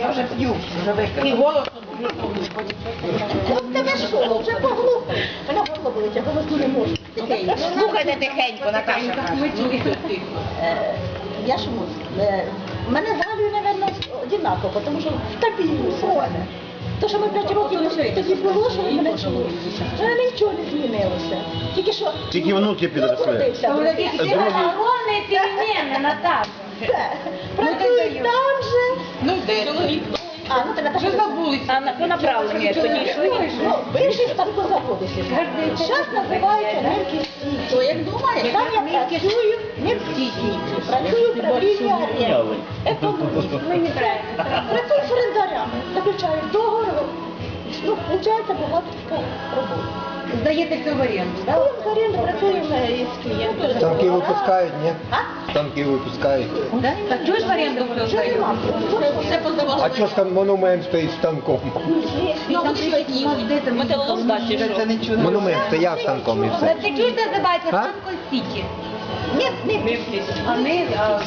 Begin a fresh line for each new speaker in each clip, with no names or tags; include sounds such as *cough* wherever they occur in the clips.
Я вже п'ю, вже викину. І голосно
Ну, в тебе що, вже поглухли. Мене горло болить, я голосу не можу.
Слухайте тихенько, Наташа.
Е, Я ж можу. Е, Мене з Галею, мабуть, однаково, тому що стабільно все. То, що ми 5 років тоді було, що ви мене чули, вже нічого не змінилося. Тільки що...
Тільки внуки підросли.
Родився.
Другі-
Головне переміни, Наташа.
Все.
Чоловік?
А, ну ти Наташа.
Вже забулися.
А на по направленню тоді йшли?
Ну, бивший станкозаводи. Зараз називається енергістійкі. То як думаєш? Там я працюю не в стійкі. Працюю управління оренди. Економіст. Працюю з орендарями. Заключаю договор. Ну, виходить, багато така робота.
Здаєте все в оренду, так?
Коли в оренду працюємо із клієнтами.
Танки випускають, ні?
А?
Танки випускають.
Так чого ж в оренду все поздавало.
А чого ж там монумент стоїть станком?
Ну, вони ж такі.
Металолом бачиш, що?
Монумент стояв танком. і все.
Ти чуєш, називається
А?
Станко
Нет. не
А ми, а,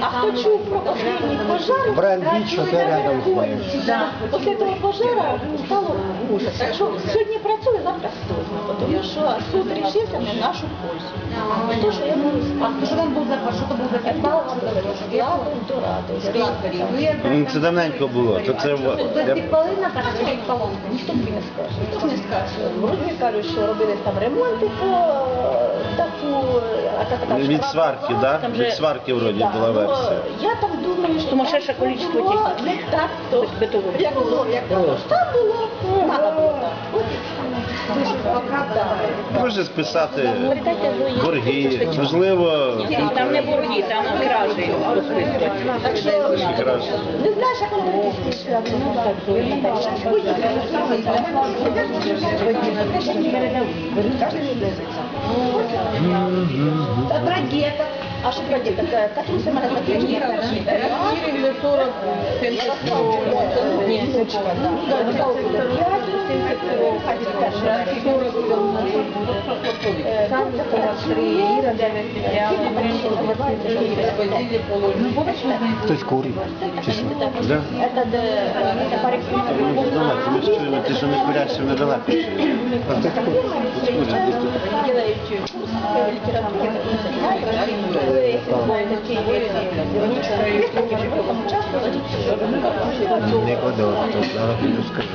А хто чув про останній пожар?
Бренд Біч, оце рядом з моїм.
Після того пожара стало ужас. Так що сьогодні працює, завтра стосно, тому що суд рішився не в нашу пользу. То, що я можу
а що вам був за що то був за підпал?
Я Дорадо.
Ну, я
Ну, Це давненько було. То це в- я-
підпали, Наташа, чи підпалом?
Ніхто тобі не скаже. Ніхто не скаже. Вроді кажуть, що робили там ремонти по е, таку, а та така
Від сварки, да? Від сварки вроді була
ну,
версія.
Я так думаю, що
Сумасшедше
там
количество
було
техніки.
Не так, то, як було, як було. Там було
Може списати борги. Можливо,
Там не борги, там кражі розписувати.
Так не знаєш, як воно буде шлях, ну Та діток. А що про діток? Катруся мене закінчила.
Вірили 40
Ні, внучка, так. Ярослав буде п'ять, Хаді перша.
40
Е, там три, Іра,
Хтось курить. Чи що?
Да?
Это де, це парикмахер.
Ну, далеко, ми ж чуємо, ти що не курящим недалеко.
А це
літератури, знають,
Не подав, то зараз піду скажу.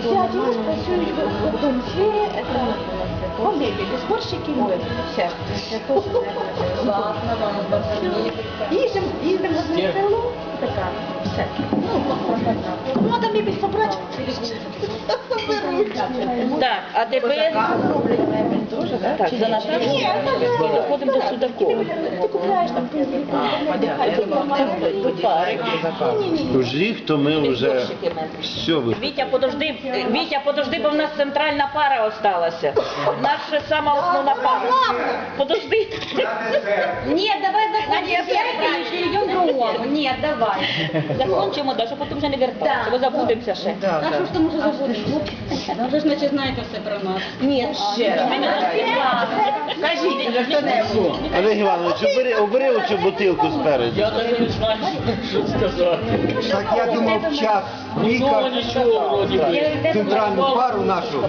Вся девушка працюють в это по мебелі, сборщики мебелі, все. Їздимо, їздимо в одне село, така, все. Ну, надо мебель собрати.
Так, а тепер так, за наш
Ні,
і доходимо до Судакова.
Ти купляєш там
рік, то ми вже все ви.
Вітя, подожди, Вітя, подожди, бо в нас центральна пара осталася. Наша сама основна пара. Подожди. Ні, давай закончимо. другому. Ні, давай. Закончимо, да, щоб потім вже не вертатися, бо забудемося ще.
А що ж тому забудемо? Ви ж наче знаєте все про нас.
Ні, ще.
Олег Іванович, обери, обери оцю бутилку спереду.
Я навіть не знаю, що сказати.
Так я думав, час
Ну,
Віка
нічого, вроді би.
центральну пару нашу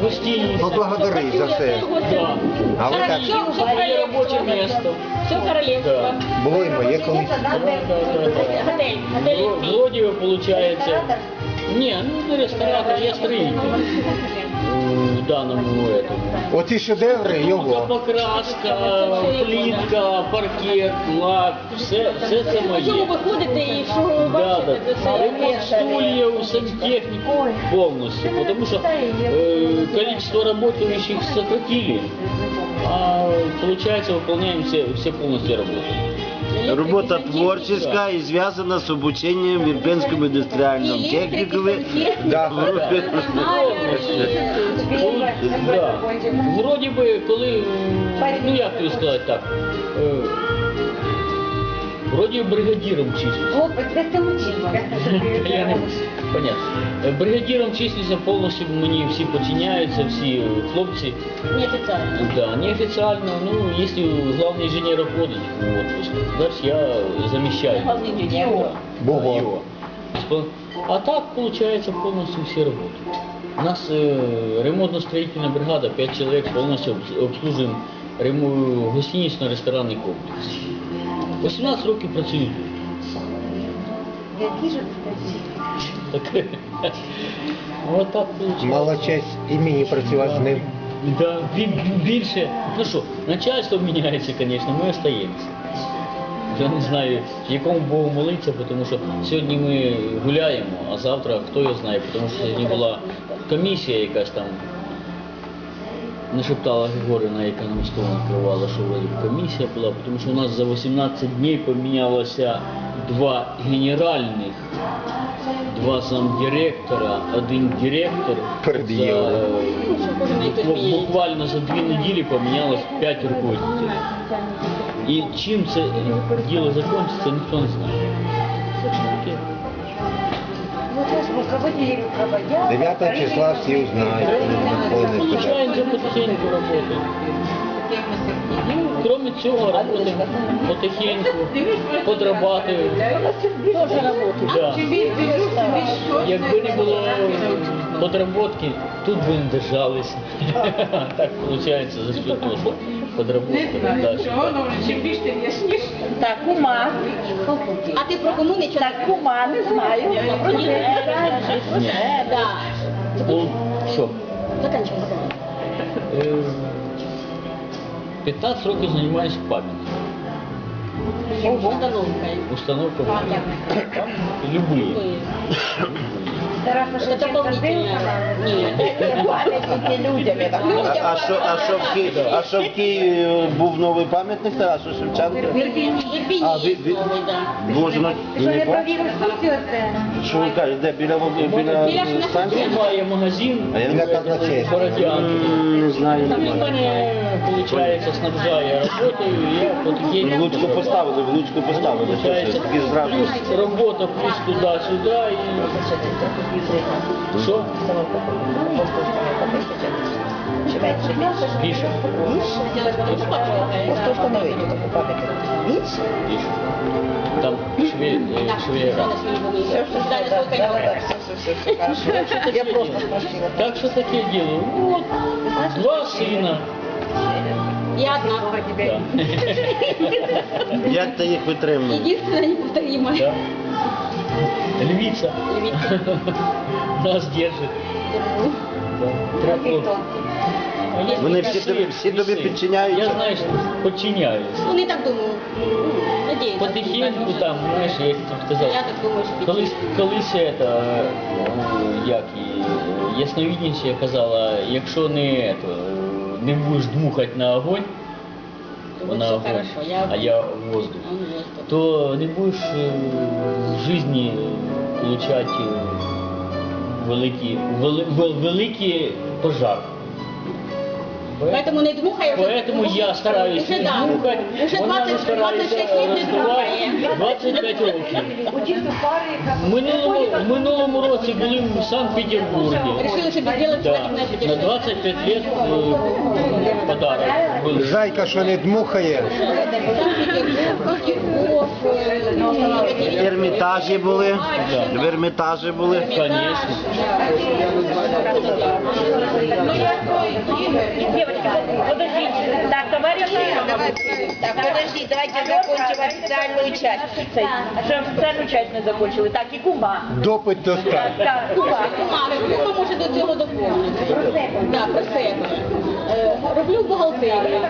поблагодарить за все. А ви так
Все,
робоче
королевство.
місто.
Все королевство.
Було і моє колись.
Готель, готель.
Вро- Вроді получается. Ні, ну не ресторатор, я строитель В даному этому.
Оці шедеври його.
Покраска, плитка, паркет, лак, все, все це
По чому
моє.
ви ходите і що ви
Да, да.
бачите, це
Ремонт стульев, сантехнику полностью, потому что э, количество работающих сократили, а получается выполняем все, все полностью работы.
Робота творческая і зв'язана з обученням в Ірпенському індустріальному технікумі.
Да.
Вроді би, коли, ну як тобі сказати так, е, вроді бригадіром числюся. Я не понятно. Е, Бригадіром числюся повністю мені всі подчиняються, всі хлопці.
неофіційно.
Да, неофициально, ну, если главный инженер уходит в отпуск, значит я замещаю его.
Бого.
Его. То- А так, виходить, повністю всі роботи. У нас е, ремонтно-строительная бригада, 5 человек, полностью обс- обслужуємо ремо- гостинично-ресторанний комплекс. 18 років працюю.
Які ж
Так, от так виходить.
Мала честь імені працювати з ним.
Да, більше. Ну що, начальство міняється, звісно, ми остаємося. Я не знаю, якому Богу молитися, тому що сьогодні ми гуляємо, а завтра хто його знає, тому що сьогодні була комісія якась там. Не шептала Григорина, яка нам стол накривала, що вроді комісія була, тому що у нас за 18 днів помінялося два генеральних, два замдиректора, один директор.
Перед'їли.
Е. Буквально за дві неділі помінялось 5 руководителів. І чим це діло закінчиться, ніхто не знає.
9 числа всі узнають. не
вже потихеньку працює. Кроме цього, роботи потихеньку, подрабатують.
Тоже работают.
Якби не було подработки, тут би не держались. *laughs* Так виходить за счет того, не дасть.
Так, кума.
А ти про кому нічого
Так, кума, не знаю.
Про ні.
Ну, що?
Заканчивай.
Е, 15 років займаюся пам'яткою.
Установкой.
Установка любые.
Тараса
Это
Шевченка
дополнительно. Нет.
пам'ятники людям. я так
А, а, що, а, що в Ки... а що в Києві був новий пам'ятник Тарасу?
Вербіні.
А, ви- ви-. Боже, ну,
Що
не
не провірив скільки оце?
Що ви кажете, де? Біля, Вол- біля,
Біля
станції?
Магазин
А я
Біля казначейства.
Бородянки.
М, Не знаю.
Там він мене, виходить, снабжає роботою, і я
Ну,
потихеньку.
в Луцьку поставили, в Луцьку поставили. Що це
Получається,
такі зразу?
плюс робота, плюс туди-сюди. Що?
Чи менше?
Більше.
Таку? Більше?
Більше. Там шве, е, швея.
Все, все, все, все, все, все. Я просто спросила.
Так що таке діло? От, два сина.
Я одна. *laughs*
Як ти їх витримуєш?
Единственная неповторимая.
Да. Львица. Нас держит.
Вони всі тобі- всі тобі підчиняються?
Я знаю, що підчиняюся.
Ну, не так думаю. Надеюсь.
Потихеньку там, знаєш, як сказав.
Я так думаю, що
Колись, колись это, як і ясновідніше казала, якщо не, это, не будеш дмухати на огонь, на огонь,
хорошо, я-
а я воздух,
Он воздух.
то не будеш е, в житті получати великі, вели, великий пожар.
Поэтому не дмухай уже.
Поэтому я стараюсь
Уже
не
да.
дмухати,
Уже
вона
20,
не старається
26 лет не
роздувати
дмухає.
25 років.
Учиться пари, як...
В минулому, в минулому році були в Санкт-Петербургі.
Решила себе сделать
Да,
свадебное
на
путешествие.
25 лет э, подарок был.
Зайка, що не дмухає.
Санкт-Петербург, Петергоф, э,
Ермітажі були, в Ермітажі були.
Конечно.
Подождите. Так, товарищи.
Так, подожди, давайте закончим официальную часть.
Що офіційну часть не закончили? Так, і кума.
Допит достатньо.
Так, кума.
Кума, кума може до цього доповнити. Да, про себе. Е, Роблю бухгалтерію.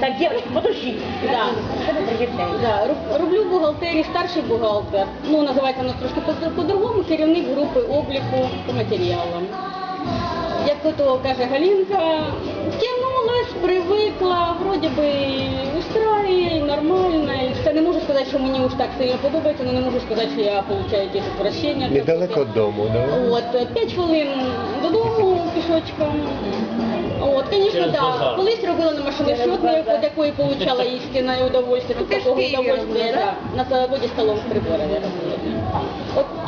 Так, девочки, подождите.
Да. Да, роб- роблю в бухгалтерії старший бухгалтер. Ну, називається у нас трошки по- по-другому, керівник групи обліку по матеріалам. Як ото каже Галінка, втягнулась, привикла, вроді би устраює, нормально. І все. Не можу сказати, що мені уж так сильно подобається, але не можу сказати, що я отримую якісь прощення.
Недалеко дому, да?
От, 5 хвилин додому пішочком. От, звісно,
базар.
Колись робила на машині шотної, від якої отримала істинне удовольствие. Тут такого удовольствия, да. На заводі столом робила.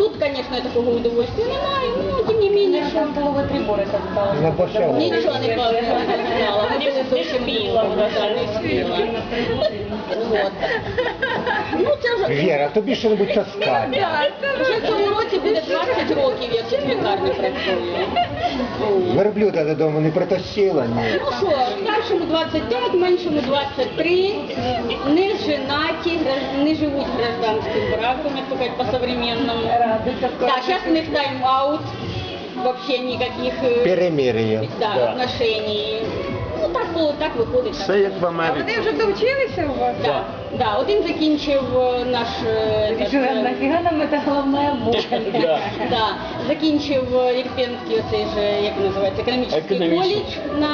Тут, конечно, такого удовольствия немає, ну, тим не менше, що...
На Борщагу.
Нічого не знала, не були зовсім мило, не спіла. От. Ну, це вже...
Віра, тобі що-небудь таскати.
Вже в цьому році був 20 років я тут в лікарні працюю.
Верблюда додому не притащила, ні.
Ну що, старшому 25, меншому 23, не женаті, не живуть гражданським браком, як то кажуть, по-современному. Так, зараз у них тайм-аут, вообще никаких э,
Перемир'я.
да,
Да.
отношений. Ну так, було, так виходить.
Все як в Америці.
вже довчилися у вас?
Да, да, один закінчив е, наш е, этот, е,
нафіга нам це головна боль?
Да.
Да, закінчив Ірпенський оцей же, як називається, економічний
Економічний.
коледж на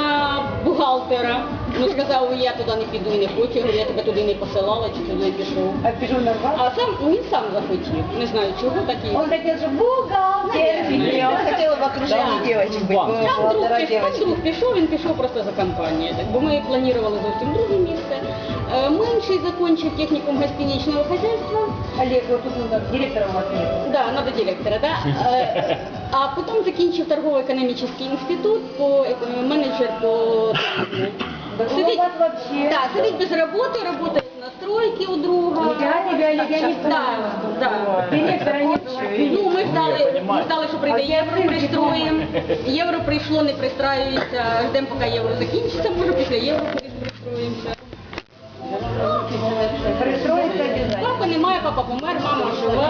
бухгалтера. Ну сказав, я туди не піду і не хочу, я говорю, я тебе туди не посилала, чи туди не пішов.
А пішов на вас?
А сам ну, він сам захотів. Не знаю чого так і.
Он хотел же бухгалтер. Я хотела в окружении
Да.
девочек быть.
Банк.
Там друг пішов, там
девочка.
друг пішов, він пішов просто за компанією. Так, бо ми планували зовсім друге місце. Е, Менший закінчив технікум гостиничного хозяйства.
Олег, вот тут директора у вас нет.
Да, надо директора, да. Е, А потім закінчив торгово-економічний інститут, по менеджер по туризму.
Да
сидить без роботи, працює на стройці у друга.
Я тебя, Олег, я не
Да, да.
Директора нет.
Ну, ми ждали, ми ждали, що прийде євро, пристроїмо. Євро прийшло, не пристраюється. Ждемо, поки євро закінчиться, може після євро пристроїмося. Папа помер, мама жива.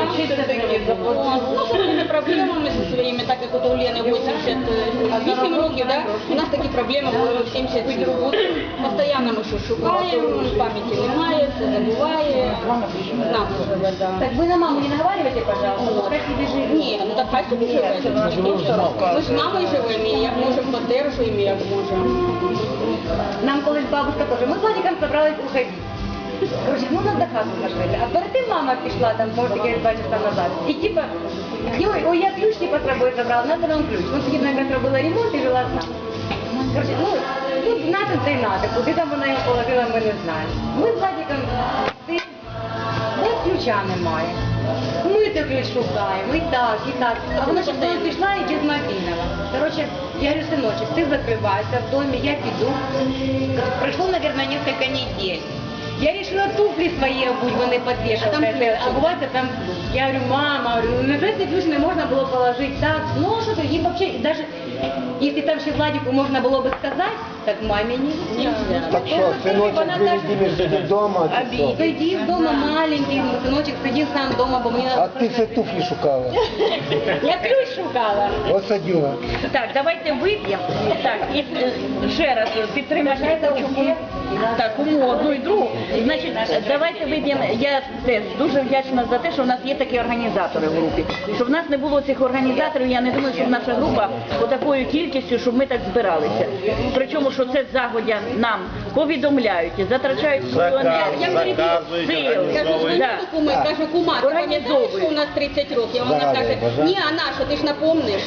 От. Ну, з такими проблемами зі своїми, так як от у Лени 88 років, да? у нас такі проблеми були в 77 років. Постоянно ми щось шукаємо, пам'яті немає, все забуває. Нам.
Так вы на маму не наговаривайте, пожалуйста. Себе живет.
Ні, ну так хай собі живе. Ми ж з мамою живемо, і як можемо поддержуємо, як можемо.
Нам колись бабушка теж. Ми з Владиком собрались уходить. Короче, ну на хату зашли. А перед тим мама пішла там, може, таке два часа назад. І типа, ой, ой, я ключ типа з собою забрала, надо вам ключ. Ну, тоді на метро робила ремонт і жила одна. Короче, ну, тут знати це й надо. Куди там вона його положила, ми не знаємо. Ми з Владиком, ти, десь ключа немає. Ми той ключ шукаємо, і так, і так. А вона ще коли пішла і без мобільного. Короче, я говорю, синочек, ти закривайся в домі, я піду. Прошло, наверное, несколько недель. Я решила туфли свои обуть, вони подвешивали.
А
а бывает там. Я говорю, мама, говорю, на цей ключ не можна було положити так. Ну, що то і вообще, даже, если там ще Владику можна було би сказати, так мамі не
Нельзя.
Так що, синочок, виведіли сиди вдома, чи що?
Сиди дома маленький, синочек, сиди сам дома, бо мені
А ти все туфлі шукала. *laughs*
Я ключ шукала.
Осадюга.
Так, давайте вип'ємо. Так, і е, ще раз підтримати хочу так, уму одну і другу. Значить, давайте вип'ємо. Я теж дуже вдячна за те, що в нас є такі організатори в групі. Щоб в нас не було цих організаторів, я не думаю, що наша група по такою кількістю, щоб ми так збиралися. Причому, що це загодя нам повідомляють, затрачають свою енергію.
Кажу,
організовують.
до куми, кажу, кума, ти пам'ятаєш, що у нас 30 років? А Вона каже, ні, а наша, ти ж напомниш.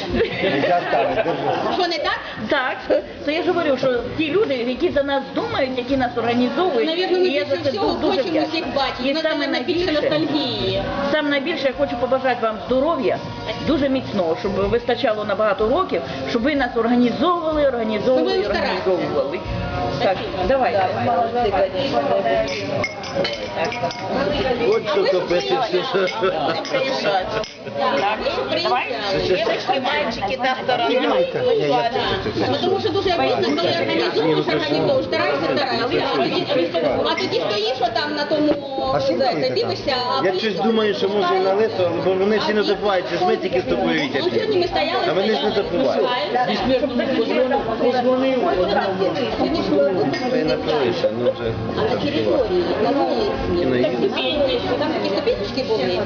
Що не так?
Так, то я ж говорю, що ті люди, які за нас думають, які нас організовують,
Навірно, ми
і я за
більше
це
всього
дуже
хочемо
вдячна.
всіх бачити.
І
У нас
саме
саме більше
найбільше,
ностальгії.
саме найбільше я хочу побажати вам здоров'я, дуже міцного, щоб вистачало на багато років, щоб ви нас організовували, організовували,
Ми будемо
організовували. Так,
Спасибо.
давайте.
От що копити.
Так, ви що приїхали?
Девочки, мальчики, та сторона.
Ну, Тому що дуже обідно, коли організовуєш, організовуєш, старайся, старайся, а тоді, стоїш отам на тому, дивишся, а
Я щось думаю, що може налито, бо вони всі не допиваються, ми тільки з тобою
Ну, сьогодні ми стояли,
А вони ж не допивають.
Позвонив,
Це і напилися, ну вже
А такі ступенечки були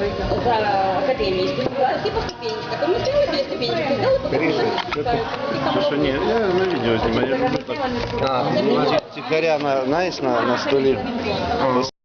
за академією, всі по ступенечках, ми стояли біля ступенечки, дали по
Що, що, ні, я на видео снимаю. я роблю так.
А,
тихаря, на, знаєш, на, на столі